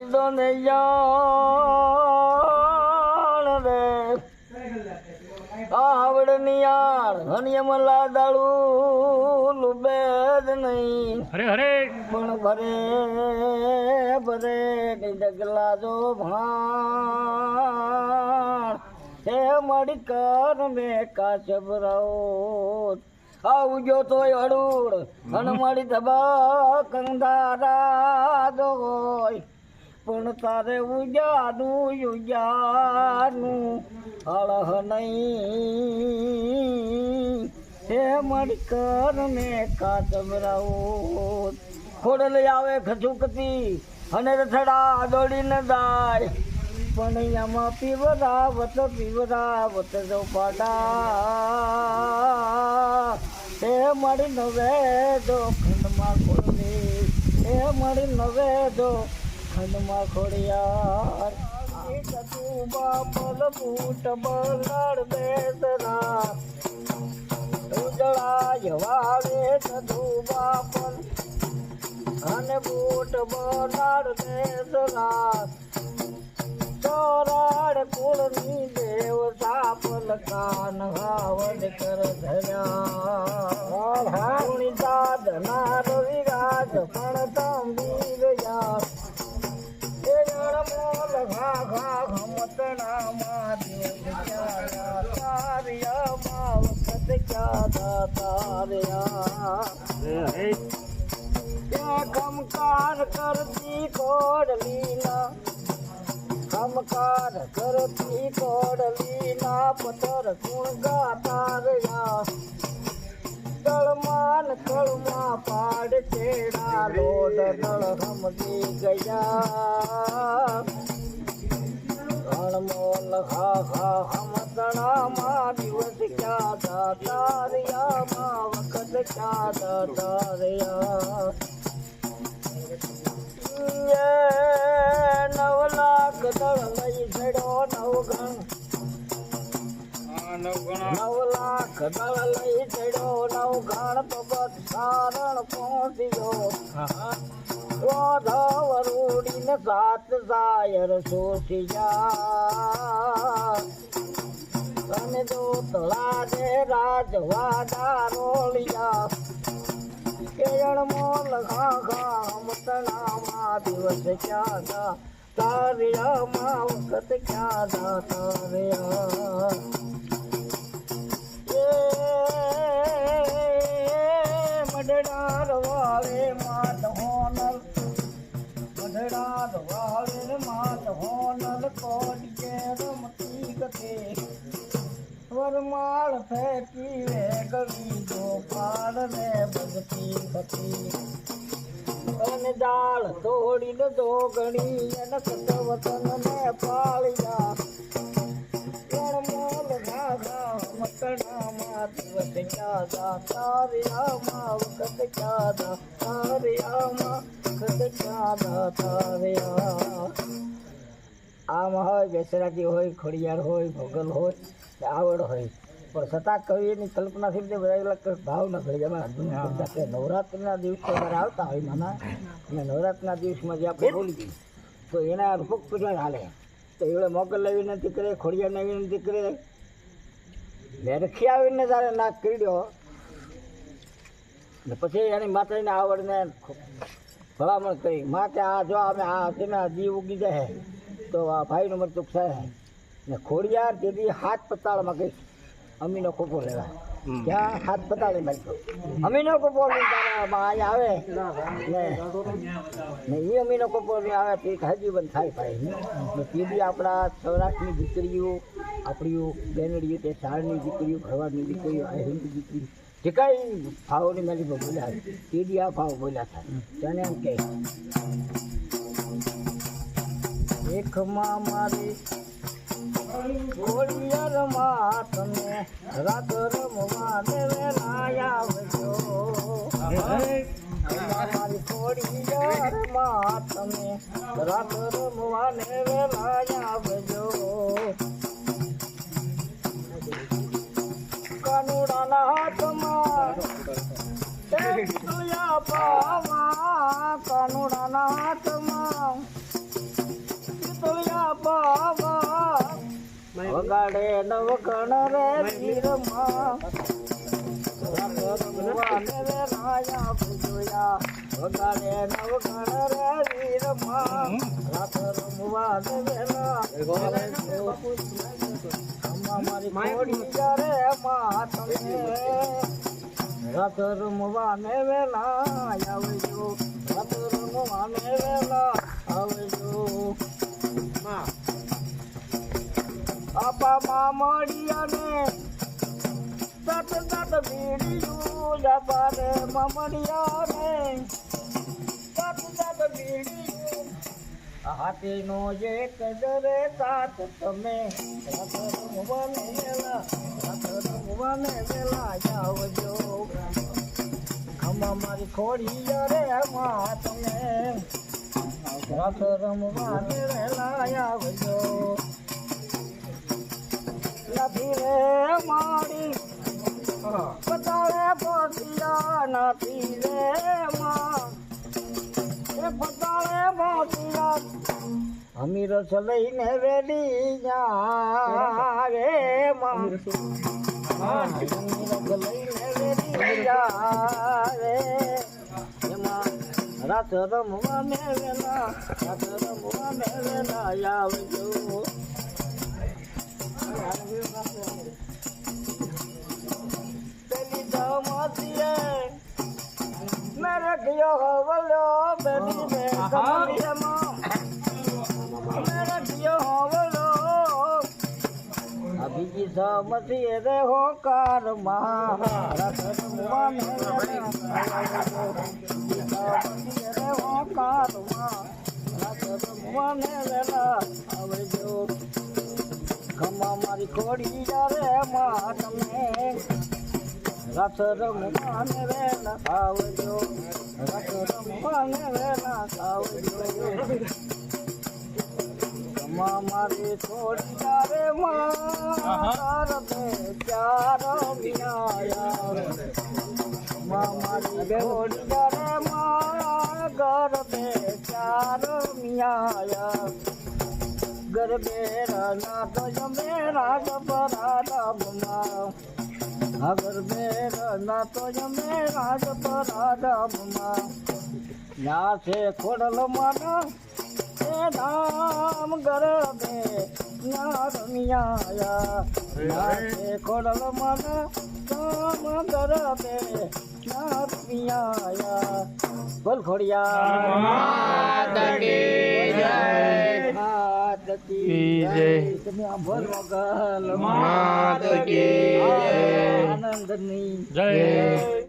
દોને જાણ રે આવડ નિયાળ હનિયમલા દાળું લુબેદ નહીં હરે હરે પણ ભરે ભરે કઈ ડગલા જો ભાણ હે મળી કર મે કાચબરાઓ આવજો તોય અડુડ અને મળી ધબા કંધારા દોય પણ તારે ઉજાનું ઉજાનું અળહ નહીં. હે મળી ને મે કાચબરાઓ ખોડલ આવે ખચુકતી અને રથડા દોડીને દાય પણ અહીંયામાં પીવરા વત જો પાડા. હે મળી નવે જો ખંડમાં ખોડલી હે મળી નવે જો ખંડમાં ખોડિયાર બાપલ બૂટ બલડ બેસરા. ઉજળા વાવે સધુ બાપલ અને બૂટ બનાડ દેસરા ચોરાડ કુળની દેવ સાપલ કાન હાવડ કર ધર્યા ગુણી દાદના રવિરાજ પણ એ જળમોલ ઘા ઘા ઘમતણા માં દેવ ક્યા તાર્યા માં વખત ક્યા દાતાર્યા ત્યાં ખમકાર કરતી કોડલીના ખમકાર કરતી કોડલીના પથર ગુણ ગાતા રહ્યા દળમાન પાડ ચેડા લોડ દળ હમદી ગયા. અણમોલ હા હા હમતણા માં દિવસ ક્યાં દાતા રહ્યા માં વખત ક્યાં દાતા રહ્યા નવ લાખ દળ લઈ છેડો નવ ગણ નવ લાખ દળ લઈ છેડો નવ ગણ તો સારણ પહોંચ્યો ગોધવરૂડીને સાત સાયર સોસિયા દે રાજવાડા રોલિયા કેળ મોલ ઘા મતણામાં દિવસ ક્યાં દા તારિયામાં વખત ક્યાં દા તારિયા મડડાર વાળે માત હોનલ. હોનલ. કોડીએ રમતી ગતે વરમાળ ફેંકી રે ગળી ગોપાલ ને ભગતી હતી. અને દાળ તોડીને દો ગણી અને સતવતન ને પાળ્યા. મોલ ઘા ઘા મકડામાં દિવસ ક્યાદા તારિયામાં વખત ક્યાદા તારિયામાં વખત ક્યાદા તારિયા. આમ હોય બેસરાજી હોય ખોડિયાર હોય ભોગલ હોય આવડ હોય. પણ છતાં કવિની કલ્પનાથી તે બધા એટલા ભાવ ન થઈ બધા કે નવરાત્રિના દિવસે અમારે આવતા હોય નાના અને નવરાત્રિના દિવસમાં જે આપણે બોલી તો એના રૂપક પૂજા હાલે. તો એવડે મોગલ નથી કરે ખોડિયાર લેવી નથી કરે મેરખી આવીને તારે નાક કર્યો ને પછી એની માતાજીને આવડને ભલામણ કરી. માં કે આ જો અમે આ તેના જીવ ઉગી જાય. તો આ ભાઈનું મરચુક થાય ને ખોડિયાર તેથી હાથ પતાળમાં ગઈ. અમીનો કોપો લેવા. ત્યાં હાથ પતાળી માર્યો અમીનો કોપો લઈને અહીંયા આવે. ને ને એ અમીનો કોપો લઈને આવે તે હજી બંધ થાય ભાઈ. ને તે બી આપણા સૌરાષ્ટ્રની દીકરીઓ આપણી બેનડીઓ તે શાળની દીકરીઓ ભરવાડની દીકરીઓ આ હિન્દ દીકરી. જે કાંઈ ભાવની મારી બોલ્યા તે બી આ ભાવ બોલ્યા થાય. તેને એમ કહે એકમાં મારી ગોળિયરમાં તમે રાત રમવા ને વેલાયા મારી ગોળિયરમાં તમે રાત રમવા ને વેલાયા કાનુડાના હાથમાં વગાડે નવકણ રે રે રાયા ભજોયા. વગાડે નવકણ રે વીરમાં રાત રમવા વેલા. અમ્મા મારી કોડી જ્યારે માં તમે રાત રમવાને વેલા. આવજો. રાત રમવાને વેલા. આવજો. આપા મામડિયાને તત તત બીડીયું જપાને મામડિયાને તત તત બીડીયું હાથીનો જે કદરે સાથ તમે રમવાને વેલા રમવાને વેલા આવજો ખમા મારી ખોડી યારે માં તમે રાત રમવાને લાયા આવજો. નથી રે મારી. પતાળે પોતિયા નથી રે માં એ પતાળે પોતિયા અમીર લઈને રેડી જા રે માં અમીર લઈને રેડી જા રે એમાં રાત રમવા વેલા, રાત રમવા વેલા આવજો. ગયો હવલો આ બીજી ધમતીએ રે હોકારમાં રખડમાં રે મારી ખોડી રે માં તમે રથ રમવાને વેલા આવજો. રથ રમવાને વેલા આવજો. ખમા મારી છોડી રે માં ચાર મિયાયા ખમા મારી છોડી રે માં ઘર બે ચાર મિયાયા ગરબે રાના તો જમે રાગ પરાડમમાં અગર મેરના તો જમે રાગ પરાડમમાં ના છે ખોડલ માના નામ ગરબે ના રમિયા ના છે ખોડલ મન, નામ ગરબે ના રમિયા બોલ ખોડિયા જય. આનંદની. જય.